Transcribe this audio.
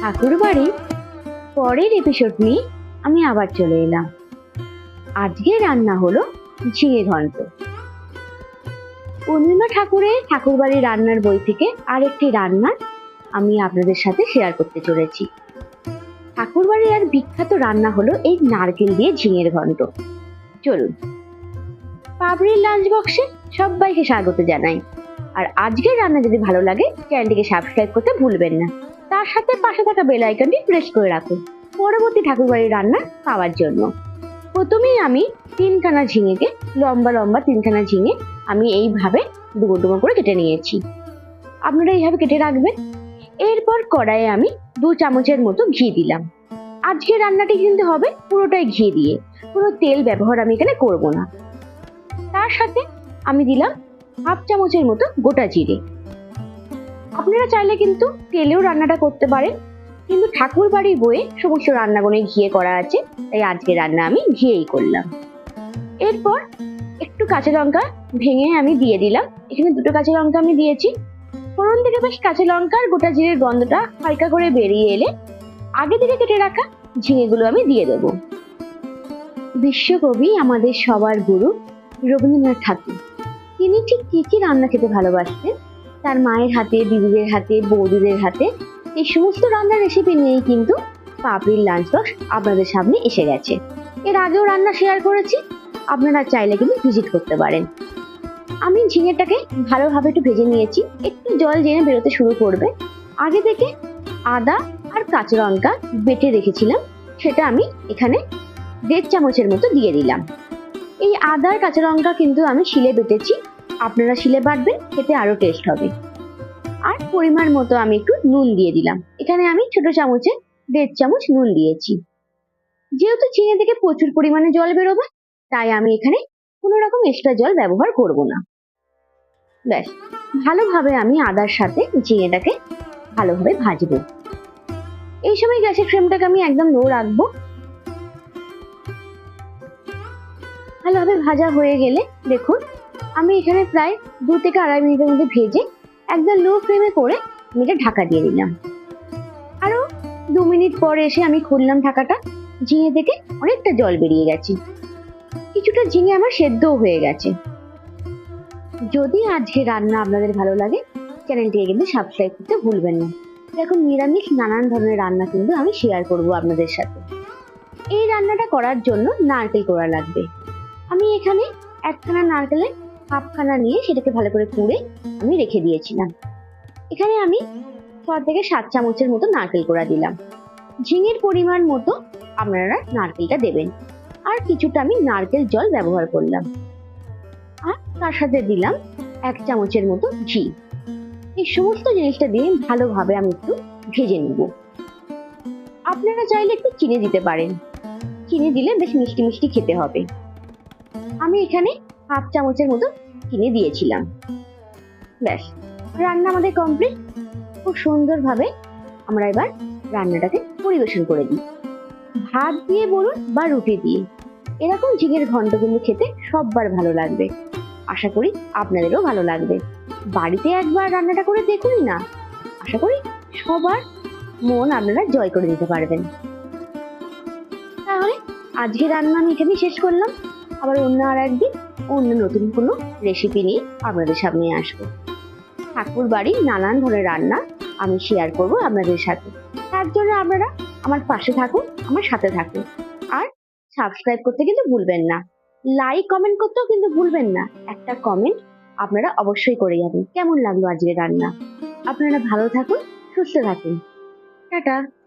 ঠাকুর বাড়ি। পরের এপিসোড নিয়ে আমি আবার চলে এলাম। আজকে রান্না হলো ঝিঙে ঘন্ট। পূর্ণিমা ঠাকুরের ঠাকুরবাড়ির রান্নার বই থেকে আরেকটি রান্না আমি আপনাদের সাথে শেয়ার করতে চলেছি। ঠাকুরবাড়ির আর বিখ্যাত রান্না হলো এই নারকেল দিয়ে ঝিঙের ঘন্ট। চলুন। পাবড়ির লাঞ্চ বক্সে সবাইকে স্বাগত জানাই। আর আজকের রান্না যদি ভালো লাগে চ্যানেলটিকে সাবস্ক্রাইব করতে ভুলবেন না। তার সাথে পাশে থাকা বেল আইকনটি প্রেস করে রাখুন পরবর্তী ঠাকুরবাড়ির রান্না পাওয়ার জন্য। প্রথমেই আমি তিনখানা ঝিঙেকে, লম্বা লম্বা তিনখানা ঝিঙে আমি এইভাবে ডুবো ডুবো করে কেটে নিয়েছি। আপনারা এইভাবে কেটে রাখবেন। এরপর কড়াইয়ে আমি দু চামচের মতো ঘি দিলাম। আজকে রান্নাটি কিন্তু হবে পুরোটাই ঘি দিয়ে। পুরো তেল ব্যবহার আমি এখানে করব না। তার সাথে আমি দিলাম হাফ চামচের মতো গোটা জিরে। আপনারা চাইলে কিন্তু তেলেও রান্নাটা করতে পারেন। কিন্তু ঠাকুর বাড়ির বইয়ে সমস্ত রান্নাগুলো ঘিয়ে করা আছে। তাই আজকে রান্না আমি ঘিয়েই করলাম। এরপর একটু কাঁচা লঙ্কা ভেঙে আমি দিয়ে দিলাম। এখানে দুটো কাঁচা লঙ্কা আমি দিয়েছি। ফোড়ন থেকে বেশ কাঁচা লঙ্কার গোটা জিরের গন্ধটা হালকা করে বেরিয়ে এলে আগে থেকে কেটে রাখা ঝিঙেগুলো আমি দিয়ে দেব। বিশ্বকবি আমাদের সবার গুরু রবীন্দ্রনাথ ঠাকুর। তিনি ঠিক কি কি রান্না খেতে ভালোবাসতেন? তার মায়ের হাতে, দিদিদের হাতে, বৌদিদের হাতে এই সমস্ত রান্নার রেসিপি নিয়েই কিন্তু পাপড়ির লাঞ্চ বক্স আপনাদের সামনে এসে গেছে। এর আগেও রান্না শেয়ার করেছি, আপনারা চাইলে কিন্তু ভিজিট করতে পারেন। আমি ঝিঙেটাকে ভালোভাবে একটু ভেজে নিয়েছি, একটু জল জেনে বেরোতে শুরু করবে। আগে থেকে আদা আর কাঁচা লঙ্কা বেটে রেখেছিলাম, সেটা আমি এখানে দেড় চামচের মতো দিয়ে দিলাম। এই আদার কাঁচা লঙ্কা কিন্তু আমি শিলে বেটেছি আপনারা শিলে বাটবেন, খেতে আরও টেস্ট হবে। আর পরিমাণ মতো আমি একটু নুন দিয়ে দিলাম। এখানে আমি ছোট চামচে দেড় চামচ নুন দিয়েছি। যেহেতু ঝিঙে থেকে প্রচুর পরিমাণে জল বেরোবে, তাই আমি এখানে কোনো রকম এক্সট্রা জল ব্যবহার করব না। ব্যাস, ভালোভাবে আমি আদার সাথে ঝিঙেটাকে ভালোভাবে ভাজবো। এই সময় গ্যাসের ফ্লেমটাকে আমি একদম লো রাখব। ভালোভাবে ভাজা হয়ে গেলে দেখুন আমি এখানে প্রায় দু থেকে আড়াই মিনিটের মধ্যে ভেজে একদম লো ফ্লেমে করে আমি এটা ঢাকা দিয়ে দিলাম। আরও দু মিনিট পরে এসে আমি খুললাম ঢাকাটা, ঝিঙে থেকে অনেকটা জল বেরিয়ে গেছে। কিছুটা ঝিঙে আমার সেদ্ধও হয়ে গেছে। যদি আজকে রান্না আপনাদের ভালো লাগে, চ্যানেলটিকে কিন্তু সাবস্ক্রাইব করতে ভুলবেন না। এরকম নিরামিষ নানান ধরনের রান্না কিন্তু আমি শেয়ার করব আপনাদের সাথে। এই রান্নাটা করার জন্য নারকেল কোড়া লাগবে। আমি এখানে একখানা নারকেলের হাফখানা নিয়ে সেটাকে ভালো করে কুড়ে আমি রেখে দিয়েছিলাম। এখানে আমি ছ থেকে সাত চামচের মতো নারকেল কোড়া দিলাম। ঝিঙের পরিমাণ মতো আপনারা নারকেলটা দেবেন। আর কিছুটা আমি নারকেল জল ব্যবহার করলাম। আর তার সাথে দিলাম এক চামচের মতো ঘি। এই সমস্ত জিনিসটা দিয়ে ভালোভাবে আমি একটু ভেজে নিব। আপনারা চাইলে একটু চিনি দিতে পারেন। চিনি দিলে বেশ মিষ্টি মিষ্টি খেতে হবে। আমি এখানে হাফ চামচের মতো চিনি দিয়েছিলাম। ব্যাস, রান্না আমাদের কমপ্লিট খুব সুন্দরভাবে আমরা এবার রান্নাটাকে পরিবেশন করে দিই। ভাত দিয়ে বলুন বা রুটি দিয়ে। এরকম ঝিঙের ঘন্ট কিন্তু খেতে সববার ভালো লাগবে। আশা করি আপনাদেরও ভালো লাগবে। বাড়িতে একবার রান্নাটা করে দেখুনই না। আশা করি সবার মন আপনারা জয় করে দিতে পারবেন। তাহলে আজকে রান্না আমি এখানেই শেষ করলাম। আবার অন্য আর একদিন অন্য নতুন কোনো রেসিপি নিয়ে আপনাদের সামনে আসব। ঠাকুর বাড়ি নানান ধরনের রান্না আমি শেয়ার করব আপনাদের সাথে। তার জন্য আপনারা আমার পাশে থাকুন, আমার সাথে থাকুন। আর সাবস্ক্রাইব করতে কিন্তু ভুলবেন না। লাইক কমেন্ট করতেও কিন্তু ভুলবেন না। একটা কমেন্ট আপনারা অবশ্যই করে যাবেন। কেমন লাগল আজকের রান্না? আপনারা ভালো থাকুন, সুস্থ থাকুন। টাটা।